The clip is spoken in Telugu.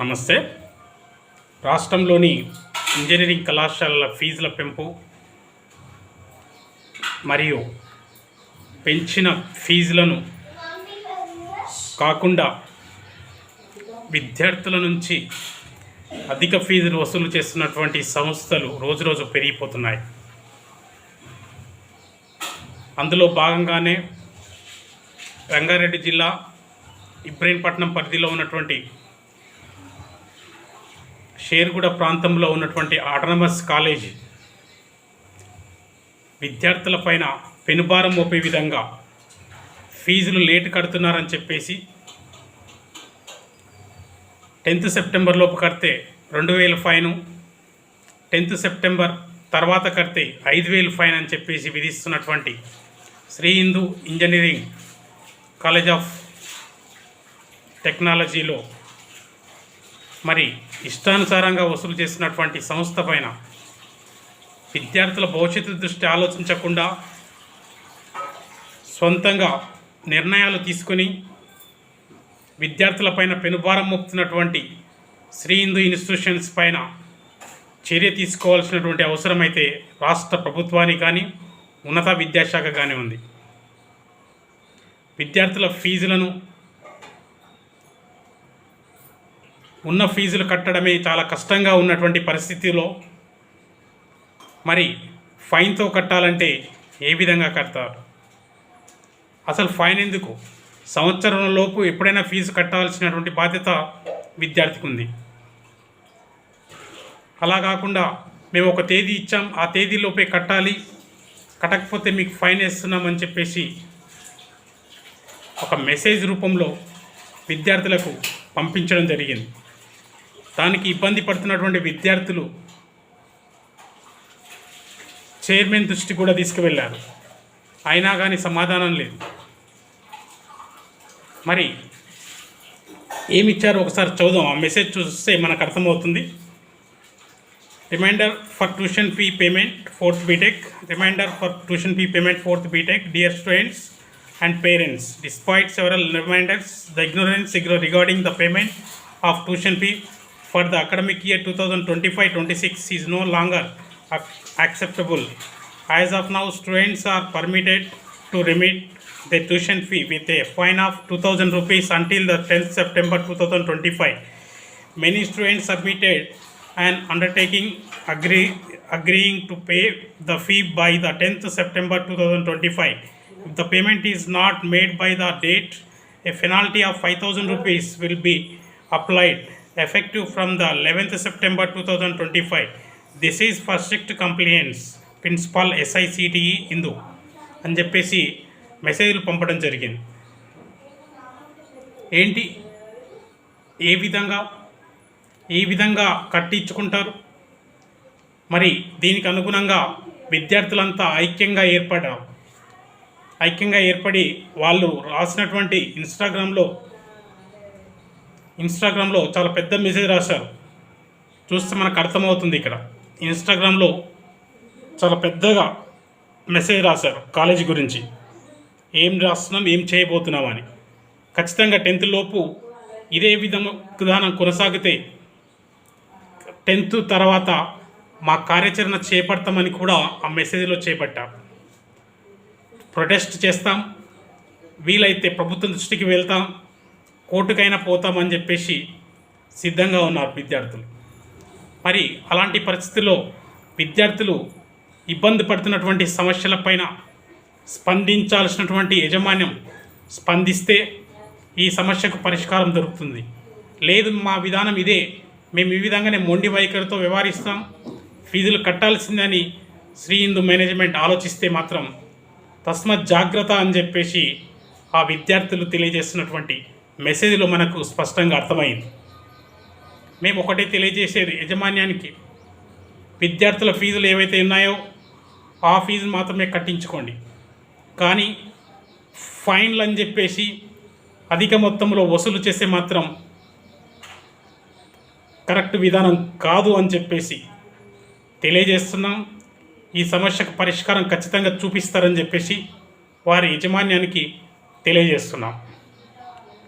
నమస్తే. రాష్ట్రంలోని ఇంజనీరింగ్ కళాశాలల ఫీజుల పెంపు మరియు పెంచిన ఫీజులను కాకుండా విద్యార్థుల నుంచి అధిక ఫీజులు వసూలు చేస్తున్నటువంటి సంస్థలు రోజురోజు పెరిగిపోతున్నాయి. అందులో భాగంగానే రంగారెడ్డి జిల్లా ఇబ్రహీంపట్నం పరిధిలో ఉన్నటువంటి షేర్గూడ ప్రాంతంలో ఉన్నటువంటి ఆటోనమస్ విద్యార్థుల విద్యార్థులపైన పెనుభారం మోపే విధంగా ఫీజులు లేట్ కడుతున్నారని చెప్పేసి టెన్త్ సెప్టెంబర్ లోపు కడితే రెండు వేల ఫైను టెన్త్ సెప్టెంబర్ తర్వాత కడితే ఐదు వేలు ఫైన్ అని చెప్పేసి విధిస్తున్నటువంటి Shri Hindu engineering college of టెక్నాలజీలో మరి ఇష్టానుసారంగా వసూలు చేసినటువంటి సంస్థ పైన విద్యార్థుల భవిష్యత్తు దృష్టి ఆలోచించకుండా సొంతంగా నిర్ణయాలు తీసుకొని విద్యార్థులపైన పెనుభారం మోపుతున్నటువంటి శ్రీ హిందూ ఇన్స్టిట్యూషన్స్ పైన చర్య తీసుకోవాల్సినటువంటి అవసరం అయితే రాష్ట్ర ప్రభుత్వానికి కానీ ఉన్నత విద్యాశాఖ కానీ ఉంది. విద్యార్థుల ఫీజులను ఉన్న ఫీజులు కట్టడమే చాలా కష్టంగా ఉన్నటువంటి పరిస్థితిలో మరి ఫైన్తో కట్టాలంటే ఏ విధంగా కడతారు? అసలు ఫైన్ ఎందుకు? సంవత్సరం లోపు ఎప్పుడైనా ఫీజు కట్టాల్సినటువంటి బాధ్యత విద్యార్థికి ఉంది. అలా కాకుండా మేము ఒక తేదీ ఇచ్చాం ఆ తేదీలోపే కట్టాలి. కట్టకపోతే మీకు ఫైన్ వేస్తున్నామని చెప్పేసి ఒక మెసేజ్ రూపంలో విద్యార్థులకు పంపించడం జరిగింది. దానికి ఇబ్బంది పడుతున్నటువంటి విద్యార్థులు చైర్మన్ దృష్టి కూడా తీసుకువెళ్ళారు. అయినా కానీ సమాధానం లేదు. మరి ఏమి ఇచ్చారో? ఒకసారి చదుదాం ఆ మెసేజ్ చూస్తే మనకు అర్థమవుతుంది. Reminder for tuition fee payment fourth B tech reminder for tuition fee payment fourth B tech dear students and parents. Several reminders the ignorance ignorance regarding the payment of tuition fee for the academic year 2025-26 is no longer acceptable. As of now, students are permitted to remit the tuition fee with a fine of 2000 rupees until the 10th September 2025. Many students submitted an undertaking agree, agreeing to pay the fee by the 10th September 2025. If the payment is not made by the date, a penalty of 5000 rupees will be applied effective from the 11th September 2025. This is for strict compliance. Principal SICTE ఇందు అని చెప్పేసి మెసేజ్లు పంపడం జరిగింది ఏంటి ఏ విధంగా ఏ విధంగా కట్టించుకుంటారు మరి దీనికి అనుగుణంగా విద్యార్థులంతా ఐక్యంగా ఏర్పడ్డారు ఐక్యంగా ఏర్పడి వాళ్ళు రాసినటువంటి ఇన్స్టాగ్రామ్లో ఇన్స్టాగ్రామ్లో చాలా పెద్ద మెసేజ్ రాశారు. చూస్తే మనకు అర్థమవుతుంది ఇక్కడ. ఇన్స్టాగ్రామ్లో చాలా పెద్దగా మెసేజ్ రాశారు కాలేజీ గురించి. ఏం రాస్తున్నాం ఏం చేయబోతున్నాం అని. ఖచ్చితంగా టెన్త్ లోపు ఇదే విధంగా విధానం కొనసాగితే టెన్త్ తర్వాత మా కార్యాచరణ చేపడతామని కూడా ఆ మెసేజ్లో చేపట్టాం. ప్రొటెస్ట్ చేస్తాం. వీలైతే ప్రభుత్వం దృష్టికి వెళ్తాం. కోర్టుకైనా పోతామని చెప్పేసి సిద్ధంగా ఉన్నారు విద్యార్థులు. మరి అలాంటి పరిస్థితుల్లో విద్యార్థులు ఇబ్బంది పడుతున్నటువంటి సమస్యలపైన స్పందించాల్సినటువంటి యాజమాన్యం స్పందిస్తే ఈ సమస్యకు పరిష్కారం దొరుకుతుంది. లేదు మా విధానం ఇదే. మేము ఈ విధంగానే మొండి వైఖరితో వ్యవహరిస్తాం ఫీజులు కట్టాల్సిందని శ్రీ హిందూ మేనేజ్మెంట్ ఆలోచిస్తే మాత్రం తస్మత్ జాగ్రత్త అని చెప్పేసి ఆ విద్యార్థులు తెలియజేస్తున్నటువంటి మెసేజ్లో మనకు స్పష్టంగా అర్థమైంది. మేము ఒకటే తెలియజేసేది యాజమాన్యానికి విద్యార్థుల ఫీజులు ఏవైతే ఉన్నాయో ఆ ఫీజు మాత్రమే కట్టించుకోండి. కానీ ఫైన్లు అని చెప్పేసి అధిక మొత్తంలో వసూలు చేస్తే మాత్రం కరెక్ట్ విధానం కాదు అని చెప్పేసి తెలియజేస్తున్నాం. ఈ సమస్యకు పరిష్కారం ఖచ్చితంగా చూపిస్తారని చెప్పేసి వారి యజమాన్యానికి తెలియజేస్తున్నాం.